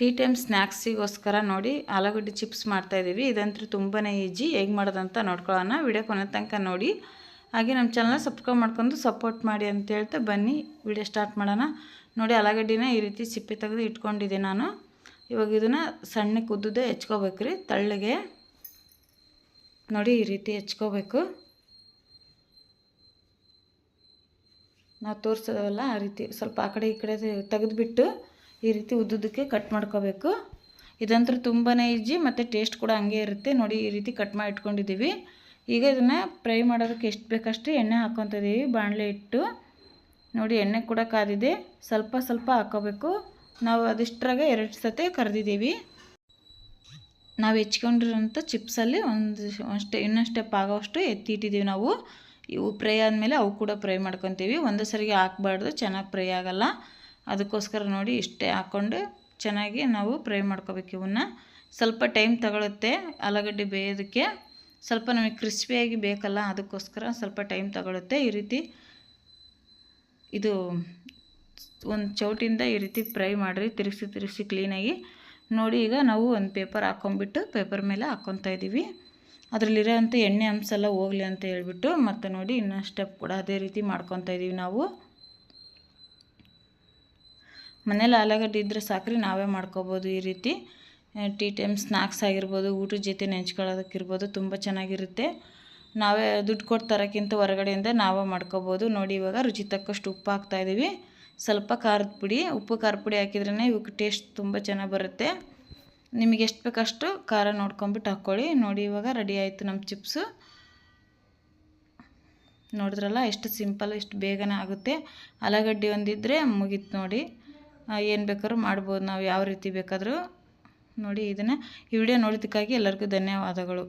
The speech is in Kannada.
ಟೀ ಟೈಮ್ ಸ್ನ್ಯಾಕ್ಸಿಗೋಸ್ಕರ ನೋಡಿ ಆಲೂಗಡ್ಡೆ ಚಿಪ್ಸ್ ಮಾಡ್ತಾಯಿದ್ದೀವಿ ಇದಂತೂ ತುಂಬಾ ಈಜಿ ಹೇಗೆ ಮಾಡೋದಂತ ನೋಡ್ಕೊಳ್ಳೋಣ. ವಿಡಿಯೋ ಕೊನೆ ತನಕ ನೋಡಿ. ಹಾಗೆ ನಮ್ಮ ಚಾನಲ್ನ ಸಬ್ಸ್ಕ್ರೈಬ್ ಮಾಡ್ಕೊಂಡು ಸಪೋರ್ಟ್ ಮಾಡಿ ಅಂತ ಹೇಳ್ತಾ ಬನ್ನಿ. ವಿಡಿಯೋ ಸ್ಟಾರ್ಟ್ ಮಾಡೋಣ. ನೋಡಿ ಆಲೂಗಡ್ಡಿನ ಈ ರೀತಿ ಸಿಪ್ಪೆ ತೆಗೆದು ಇಟ್ಕೊಂಡಿದ್ದೆ ನಾನು. ಇವಾಗ ಇದನ್ನು ಸಣ್ಣಕ್ಕೆ ಉದ್ದುದೇ ಹೆಚ್ಕೋಬೇಕು ರೀ. ತಳ್ಳಗೆ ನೋಡಿ ಈ ರೀತಿ ಹೆಚ್ಕೋಬೇಕು. ನಾವು ತೋರಿಸೋದಲ್ಲ ಆ ರೀತಿ ಸ್ವಲ್ಪ ಆ ಕಡೆ ಈ ಕಡೆ ತೆಗೆದುಬಿಟ್ಟು ಈ ರೀತಿ ಉದ್ದುದಕ್ಕೆ ಕಟ್ ಮಾಡ್ಕೋಬೇಕು. ಇದಂತೂ ತುಂಬಾ ಈಜಿ ಮತ್ತು ಟೇಸ್ಟ್ ಕೂಡ ಹಂಗೆ ಇರುತ್ತೆ. ನೋಡಿ, ಈ ರೀತಿ ಕಟ್ ಮಾಡಿ ಇಟ್ಕೊಂಡಿದ್ದೀವಿ. ಈಗ ಇದನ್ನು ಫ್ರೈ ಮಾಡೋದಕ್ಕೆ ಎಷ್ಟು ಬೇಕಷ್ಟು ಎಣ್ಣೆ ಹಾಕ್ಕೊತಿದ್ದೀವಿ ಬಾಣಲೆ ಇಟ್ಟು ನೋಡಿ, ಎಣ್ಣೆ ಕೂಡ ಕಾದಿದೆ. ಸ್ವಲ್ಪ ಸ್ವಲ್ಪ ಹಾಕೋಬೇಕು. ನಾವು ಅದಿಷ್ಟರಾಗ ಎರಡು ಸತೆ ಕರೆದಿದ್ದೀವಿ. ನಾವು ಹೆಚ್ಕೊಂಡಿರೋಂಥ ಚಿಪ್ಸಲ್ಲಿ ಒಂದು ಅಷ್ಟೇ ಇನ್ನೊಂದು ಸ್ಟೆಪ್ ಆಗೋಷ್ಟು ಎತ್ತಿಟ್ಟಿದ್ದೀವಿ ನಾವು. ಇವು ಫ್ರೈ ಆದಮೇಲೆ ಅವು ಕೂಡ ಫ್ರೈ ಮಾಡ್ಕೊತೀವಿ. ಒಂದೇ ಸರಿಗೆ ಹಾಕ್ಬಾರ್ದು, ಚೆನ್ನಾಗಿ ಫ್ರೈ ಆಗೋಲ್ಲ. ಅದಕ್ಕೋಸ್ಕರ ನೋಡಿ ಇಷ್ಟೇ ಹಾಕ್ಕೊಂಡು ಚೆನ್ನಾಗಿ ನಾವು ಫ್ರೈ ಮಾಡ್ಕೋಬೇಕು ಇವನ್ನ. ಸ್ವಲ್ಪ ಟೈಮ್ ತಗೊಳುತ್ತೆ ಆಲೂಗಡ್ಡೆ ಬೇಯೋದಕ್ಕೆ. ಸ್ವಲ್ಪ ನಮಗೆ ಕ್ರಿಸ್ಪಿಯಾಗಿ ಬೇಕಲ್ಲ ಅದಕ್ಕೋಸ್ಕರ ಸ್ವಲ್ಪ ಟೈಮ್ ತಗೊಳುತ್ತೆ. ಈ ರೀತಿ ಇದು ಒಂದು ಚೌಟಿಂದ ಈ ರೀತಿ ಫ್ರೈ ಮಾಡಿರಿ, ತಿರುಗಿಸಿ ತಿರುಗಿಸಿ ಕ್ಲೀನಾಗಿ ನೋಡಿ ಈಗ ನಾವು ಒಂದು ಪೇಪರ್ ಹಾಕ್ಕೊಂಬಿಟ್ಟು ಪೇಪರ್ ಮೇಲೆ ಹಾಕ್ಕೊತಾ ಇದ್ದೀವಿ ಅದರಲ್ಲಿರೋಂಥ ಎಣ್ಣೆ ಅಂಶ ಎಲ್ಲ ಹೋಗಲಿ ಅಂತ ಹೇಳ್ಬಿಟ್ಟು ಮತ್ತು ನೋಡಿ ಇನ್ನೊಂದು ಸ್ಟೆಪ್ ಕೂಡ ಅದೇ ರೀತಿ ಮಾಡ್ಕೊತಾ ಇದ್ದೀವಿ ನಾವು. ಮನೇಲಿ ಆಲೂಗಡ್ಡೆ ಇದ್ದರೆ ಸಾಕ್ರಿ, ನಾವೇ ಮಾಡ್ಕೋಬೋದು ಈ ರೀತಿ. ಟೀ ಟೈಮ್ ಸ್ನ್ಯಾಕ್ಸ್ ಆಗಿರ್ಬೋದು ಊಟದ ಜೊತೆ ನೆಂಚ್ಕೊಳ್ಳೋದಕ್ಕಿರ್ಬೋದು ತುಂಬ ಚೆನ್ನಾಗಿರುತ್ತೆ. ನಾವೇ ದುಡ್ಡು ಕೊಟ್ಟು ತರೋಕ್ಕಿಂತ ಹೊರಗಡೆಯಿಂದ ನಾವೇ ಮಾಡ್ಕೋಬೋದು. ನೋಡಿ ಇವಾಗ ರುಚಿ ತಕ್ಕಷ್ಟು ಉಪ್ಪು ಹಾಕ್ತಾಯಿದ್ದೀವಿ ಸ್ವಲ್ಪ ಖಾರದ ಪುಡಿ, ಉಪ್ಪು ಖಾರದ ಪುಡಿ ಹಾಕಿದ್ರೇ ಇವಕ್ಕೆ ಟೇಸ್ಟ್ ತುಂಬ ಚೆನ್ನಾಗಿ ಬರುತ್ತೆ. ನಿಮಗೆ ಎಷ್ಟು ಬೇಕಷ್ಟು ಖಾರ ನೋಡ್ಕೊಂಬಿಟ್ಟು ಹಾಕ್ಕೊಳ್ಳಿ. ನೋಡಿ ಇವಾಗ ರೆಡಿ ಆಯಿತು ನಮ್ಮ ಚಿಪ್ಸು ನೋಡಿದ್ರಲ್ಲ, ಎಷ್ಟು ಸಿಂಪಲ್ ಎಷ್ಟು ಬೇಗನೆ ಆಗುತ್ತೆ. ಆಲೂಗಡ್ಡೆ ಒಂದಿದ್ದರೆ ಮುಗೀತು ನೋಡಿ. ಏನು ಬೇಕಾದ್ರೂ ಮಾಡ್ಬೋದು. ನಾವು ಯಾವ ರೀತಿ ಬೇಕಾದರೂ ನೋಡಿ ಇದನ್ನು ಈ ವಿಡಿಯೋ ನೋಡಿದ್ದಕ್ಕಾಗಿ ಎಲ್ಲರಿಗೂ ಧನ್ಯವಾದಗಳು.